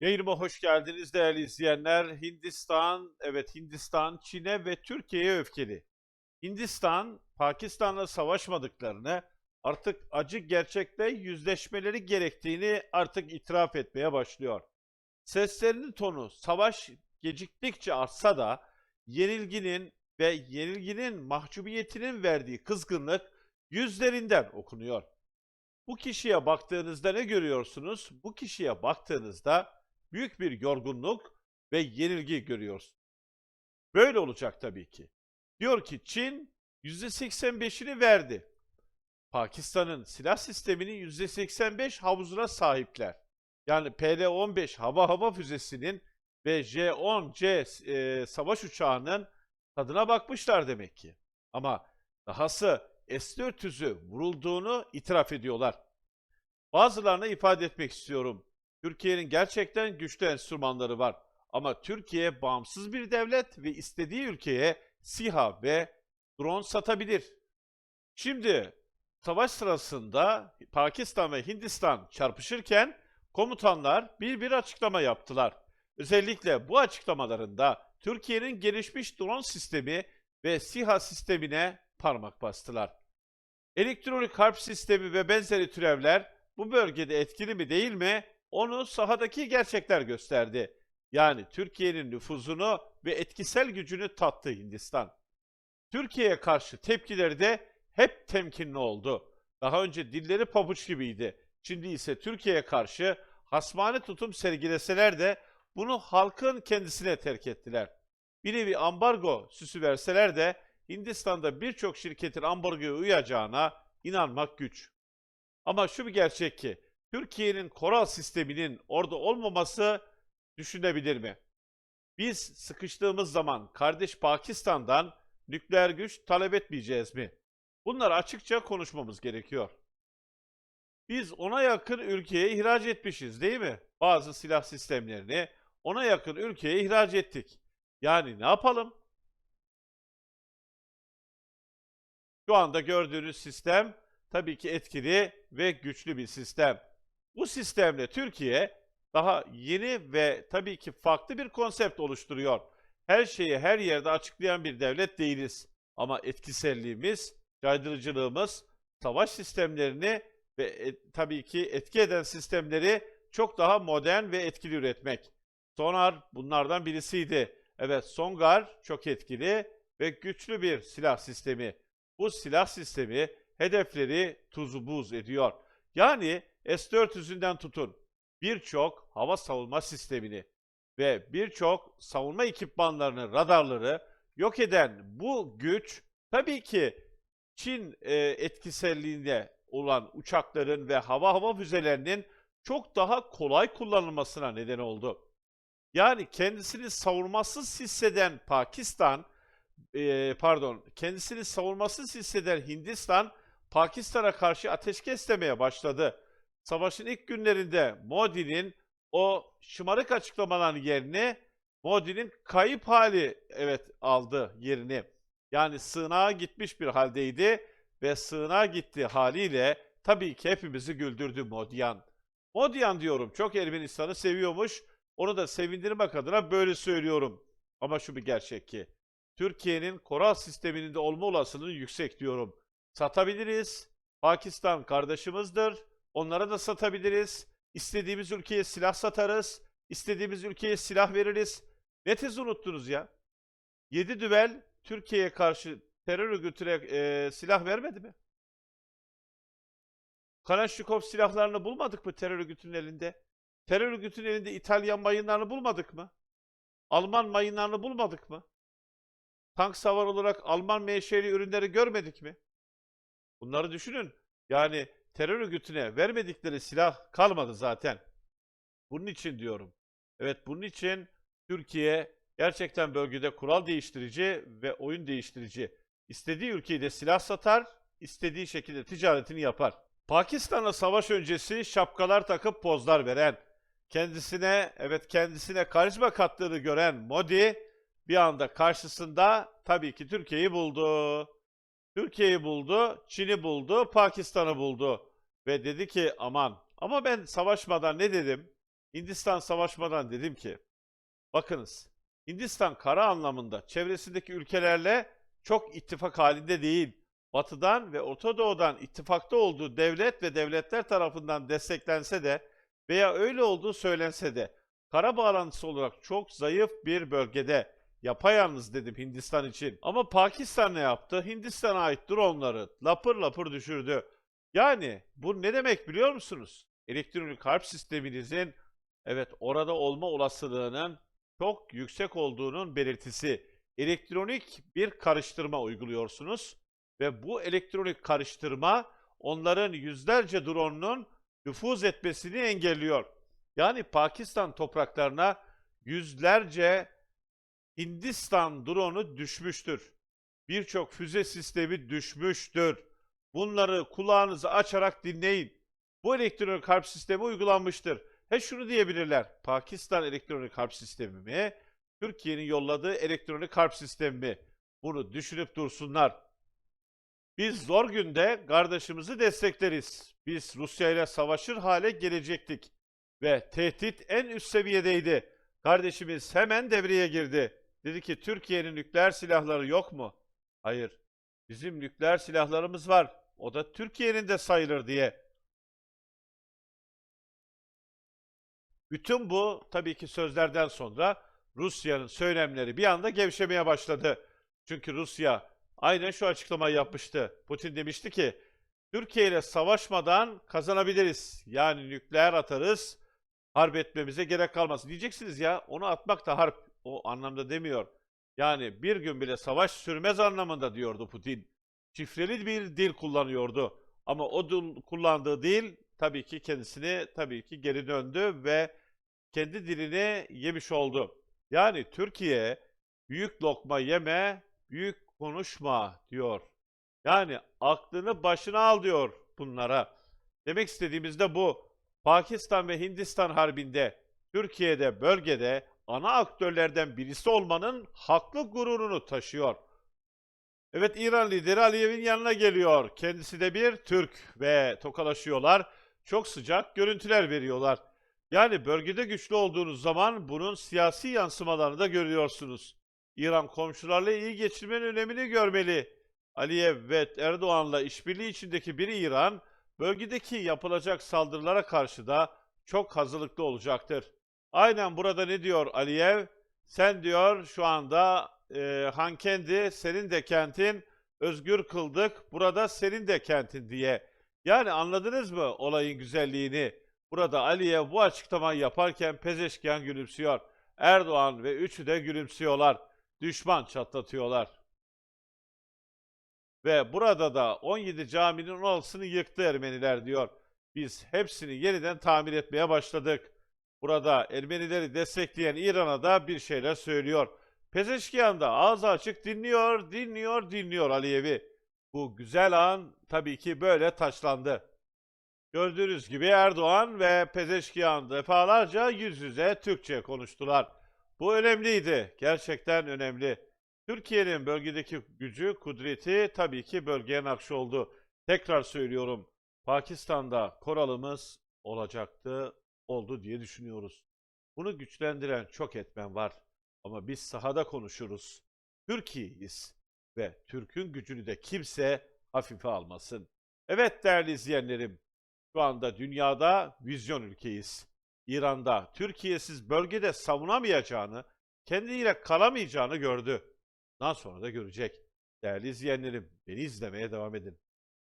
Yayınıma hoş geldiniz değerli izleyenler. Hindistan, evet Hindistan, Çin'e ve Türkiye'ye öfkeli. Hindistan, Pakistan'la savaşmadıklarını, artık acı gerçekle yüzleşmeleri gerektiğini artık itiraf etmeye başlıyor. Seslerinin tonu savaş geciktikçe artsa da yenilginin ve yenilginin mahcubiyetinin verdiği kızgınlık yüzlerinden okunuyor. Bu kişiye baktığınızda ne görüyorsunuz? Bu kişiye baktığınızda büyük bir yorgunluk ve yenilgi görüyorsunuz. Böyle olacak tabii ki. Diyor ki Çin %85'ini verdi. Pakistan'ın silah sisteminin %85 havuzuna sahipler. Yani PL-15 hava hava füzesinin ve J-10C e, savaş uçağının tadına bakmışlar demek ki. Ama dahası S-400'ü vurulduğunu itiraf ediyorlar. Bazılarına ifade etmek istiyorum. Türkiye'nin gerçekten güçlü enstrümanları var. Ama Türkiye bağımsız bir devlet ve istediği ülkeye SİHA ve drone satabilir. Şimdi savaş sırasında Pakistan ve Hindistan çarpışırken komutanlar bir bir açıklama yaptılar. Özellikle bu açıklamalarında Türkiye'nin gelişmiş drone sistemi ve SİHA sistemine parmak bastılar. Elektronik harp sistemi ve benzeri türevler bu bölgede etkili mi değil mi? Onu sahadaki gerçekler gösterdi. Yani Türkiye'nin nüfuzunu ve etkisel gücünü tattı Hindistan. Türkiye'ye karşı tepkileri de hep temkinli oldu. Daha önce dilleri pabuç gibiydi. Şimdi ise Türkiye'ye karşı hasmane tutum sergileseler de bunu halkın kendisine terk ettiler. Bir nevi ambargo süsü verseler de Hindistan'da birçok şirketin ambargoya uyacağına inanmak güç. Ama şu bir gerçek ki Türkiye'nin koral sisteminin orada olmaması düşünebilir mi? Biz sıkıştığımız zaman kardeş Pakistan'dan nükleer güç talep etmeyeceğiz mi? Bunları açıkça konuşmamız gerekiyor. Biz ona yakın ülkeye ihraç etmişiz değil mi? Bazı silah sistemlerini ona yakın ülkeye ihraç ettik. Yani ne yapalım? Şu anda gördüğünüz sistem tabii ki etkili ve güçlü bir sistem. Bu sistemle Türkiye daha yeni ve tabii ki farklı bir konsept oluşturuyor. Her şeyi her yerde açıklayan bir devlet değiliz. Ama etkiselliğimiz, caydırıcılığımız, savaş sistemlerini ve e, tabii ki etki eden sistemleri çok daha modern ve etkili üretmek. Sonar bunlardan birisiydi. Evet Songar çok etkili ve güçlü bir silah sistemi. Bu silah sistemi hedefleri tuzu buz ediyor. Yani S-400'ünden tutun birçok hava savunma sistemini ve birçok savunma ekipmanlarını, radarları yok eden bu güç tabii ki Çin e, etkiselliğinde olan uçakların ve hava hava füzelerinin çok daha kolay kullanılmasına neden oldu. Yani kendisini savunmasız hisseden Pakistan, e, pardon, kendisini savunmasız hisseden Hindistan, Pakistan'a karşı ateşkes demeye başladı. Savaşın ilk günlerinde Modi'nin o şımarık açıklamaların yerine Modi'nin kayıp hali evet aldı yerini. Yani sığınağa gitmiş bir haldeydi ve sığınağa gitti haliyle tabii ki hepimizi güldürdü Modiyan. Modiyan diyorum çok Ermenistan'ı seviyormuş. Onu da sevindirmek adına böyle söylüyorum. Ama şu bir gerçek ki Türkiye'nin koral sisteminin de olma olasılığı yüksek diyorum. Satabiliriz. Pakistan kardeşimizdir. Onlara da satabiliriz. İstediğimiz ülkeye silah satarız. İstediğimiz ülkeye silah veririz. Ne tez unuttunuz ya? 7 düvel Türkiye'ye karşı terör örgütüne e, silah vermedi mi? Kalaşnikov silahlarını bulmadık mı terör örgütünün elinde? Terör örgütünün elinde İtalyan mayınlarını bulmadık mı? Alman mayınlarını bulmadık mı? Tank savar olarak Alman menşeli ürünleri görmedik mi? Bunları düşünün. Yani terör örgütüne vermedikleri silah kalmadı zaten. Bunun için diyorum. Evet bunun için Türkiye gerçekten bölgede kural değiştirici ve oyun değiştirici. İstediği ülkeye de silah satar, istediği şekilde ticaretini yapar. Pakistan'la savaş öncesi şapkalar takıp pozlar veren, kendisine evet kendisine karizma kattığını gören Modi bir anda karşısında tabii ki Türkiye'yi buldu. Türkiye'yi buldu, Çin'i buldu, Pakistan'ı buldu ve dedi ki aman ama ben savaşmadan ne dedim? Hindistan savaşmadan dedim ki bakınız Hindistan kara anlamında çevresindeki ülkelerle çok ittifak halinde değil. Batı'dan ve Orta Doğu'dan ittifakta olduğu devlet ve devletler tarafından desteklense de veya öyle olduğu söylense de kara bağlantısı olarak çok zayıf bir bölgede yapayalnız dedim Hindistan için. Ama Pakistan ne yaptı? Hindistan'a ait dronları lapır lapır düşürdü. Yani bu ne demek biliyor musunuz? Elektronik harp sisteminizin evet orada olma olasılığının çok yüksek olduğunun belirtisi. Elektronik bir karıştırma uyguluyorsunuz ve bu elektronik karıştırma onların yüzlerce dronunun nüfuz etmesini engelliyor. Yani Pakistan topraklarına yüzlerce Hindistan drone'u düşmüştür. Birçok füze sistemi düşmüştür. Bunları kulağınızı açarak dinleyin. Bu elektronik harp sistemi uygulanmıştır. He şunu diyebilirler. Pakistan elektronik harp sistemi mi? Türkiye'nin yolladığı elektronik harp sistemi mi? Bunu düşünüp dursunlar. Biz zor günde kardeşimizi destekleriz. Biz Rusya ile savaşır hale gelecektik. Ve tehdit en üst seviyedeydi. Kardeşimiz hemen devreye girdi. Dedi ki Türkiye'nin nükleer silahları yok mu? Hayır. Bizim nükleer silahlarımız var. O da Türkiye'nin de sayılır diye. Bütün bu tabii ki sözlerden sonra Rusya'nın söylemleri bir anda gevşemeye başladı. Çünkü Rusya aynen şu açıklamayı yapmıştı. Putin demişti ki Türkiye ile savaşmadan kazanabiliriz. Yani nükleer atarız, harp etmemize gerek kalmaz. Diyeceksiniz ya onu atmak da harp o anlamda demiyor. Yani bir gün bile savaş sürmez anlamında diyordu Putin. Şifreli bir dil kullanıyordu. Ama o dil kullandığı dil tabii ki kendisini tabii ki geri döndü ve kendi dilini yemiş oldu. Yani Türkiye büyük lokma yeme, büyük konuşma diyor. Yani aklını başına al diyor bunlara. Demek istediğimiz de bu. Pakistan ve Hindistan harbinde Türkiye'de bölgede ana aktörlerden birisi olmanın haklı gururunu taşıyor. Evet İran lideri Aliyev'in yanına geliyor. Kendisi de bir Türk ve tokalaşıyorlar. Çok sıcak görüntüler veriyorlar. Yani bölgede güçlü olduğunuz zaman bunun siyasi yansımalarını da görüyorsunuz. İran komşularla iyi geçirmenin önemini görmeli. Aliyev ve Erdoğan'la işbirliği içindeki bir İran, bölgedeki yapılacak saldırılara karşı da çok hazırlıklı olacaktır. Aynen burada ne diyor Aliyev? Sen diyor şu anda e, Hankendi senin de kentin özgür kıldık. Burada senin de kentin diye. Yani anladınız mı olayın güzelliğini? Burada Aliyev bu açıklamayı yaparken Pezeşkiyan gülümsüyor. Erdoğan ve üçü de gülümsüyorlar. Düşman çatlatıyorlar. Ve burada da 17 caminin 16'sını yıktı Ermeniler diyor. Biz hepsini yeniden tamir etmeye başladık. Burada Ermenileri destekleyen İran'a da bir şeyler söylüyor. Pezeşkiyan da ağzı açık dinliyor, dinliyor, dinliyor Aliyev'i. Bu güzel an tabii ki böyle taşlandı. Gördüğünüz gibi Erdoğan ve Pezeşkiyan defalarca yüz yüze Türkçe konuştular. Bu önemliydi, gerçekten önemli. Türkiye'nin bölgedeki gücü, kudreti tabii ki bölgeye nakş oldu. Tekrar söylüyorum, Pakistan'da koralımız olacaktı, oldu diye düşünüyoruz. Bunu güçlendiren çok etmen var. Ama biz sahada konuşuruz. Türkiye'yiz ve Türk'ün gücünü de kimse hafife almasın. Evet değerli izleyenlerim, şu anda dünyada vizyon ülkeyiz. İran'da Türkiye'siz bölgede savunamayacağını, kendiyle kalamayacağını gördü. Bundan sonra da görecek. Değerli izleyenlerim, beni izlemeye devam edin.